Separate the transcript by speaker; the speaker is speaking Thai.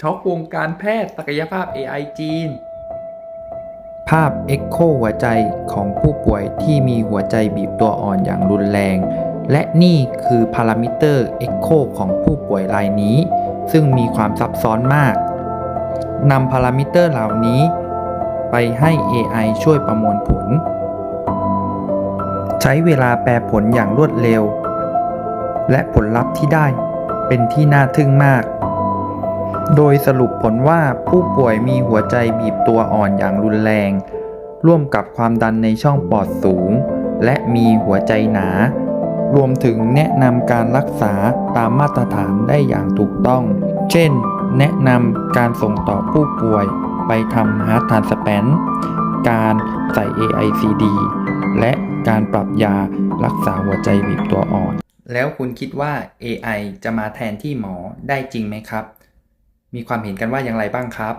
Speaker 1: ช็อกวงการแพทย์ศักยภาพ AI จีน
Speaker 2: ภาพเอ็กโคหัวใจของผู้ป่วยที่มีหัวใจบีบตัวอ่อนอย่างรุนแรง และนี่คือพารามิเตอร์เอ็กโคของผู้ป่วยรายนี้ ซึ่งมีความซับซ้อนมากนำพารามิเตอร์เหล่านี้ ไปให้ AI ช่วยประมวลผล ใช้เวลาแปลผลอย่างรวดเร็ว และผลลัพธ์ที่ได้เป็นที่น่าทึ่งมาก โดยสรุปผลว่าผู้ป่วยมีหัวใจบีบตัวอ่อนอย่างรุนแรง ร่วมกับความดันในช่องปอดสูง และมีหัวใจหนา รวมถึงแนะนำการรักษาตามมาตรฐานได้อย่างถูกต้อง เช่น แนะนำการส่งต่อผู้ป่วยไปทำฮาร์ t ทานสแปนการใส่ AICD และการปรับยารักษาหัวใจบีบตัวอ่อน
Speaker 1: แล้วคุณคิดว่า AI จะมาแทนที่หมอได้จริงไหมครับ มีความเห็นกันว่าอย่างไรบ้างครับ